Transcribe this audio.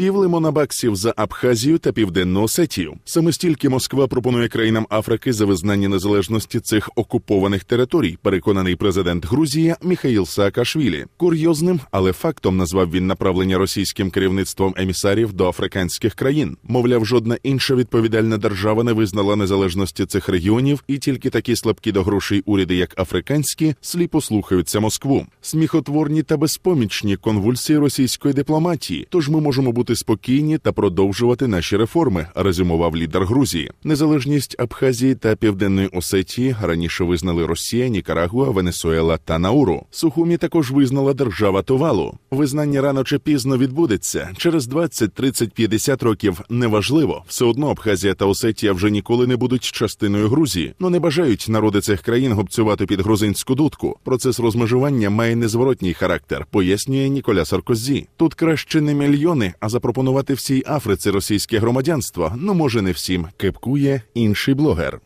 Пів лимона баксів за Абхазію та Південну Осетію. Саме стільки Москва пропонує країнам Африки за визнання незалежності цих окупованих територій, переконаний президент Грузії Міхаїл Саакашвілі. Курйозним, але фактом назвав він направлення російським керівництвом емісарів до африканських країн. Мовляв, жодна інша відповідальна держава не визнала незалежності цих регіонів, і тільки такі слабкі до грошей уряди, як африканські, сліпо слухаються Москву. Сміхотворні та безпомічні конвульсії російської дипломатії. Тож ми можемо бути спокійні та продовжувати наші реформи, резюмував лідер Грузії. Незалежність Абхазії та Південної Осетії раніше визнали Росія, Нікарагуа, Венесуела та Науру. Сухумі також визнала держава Тувалу. Визнання рано чи пізно відбудеться через 20, 30, 50 років. Неважливо, все одно Абхазія та Осетія вже ніколи не будуть частиною Грузії. Ну не бажають народи цих країн гобцювати під грузинську дудку. Процес розмежування має незворотній характер, пояснює Ніколя Саркозі. Тут краще не мільйони, а запропонувати всій Африці російське громадянство. Ну може не всім. Кепкує інший блогер.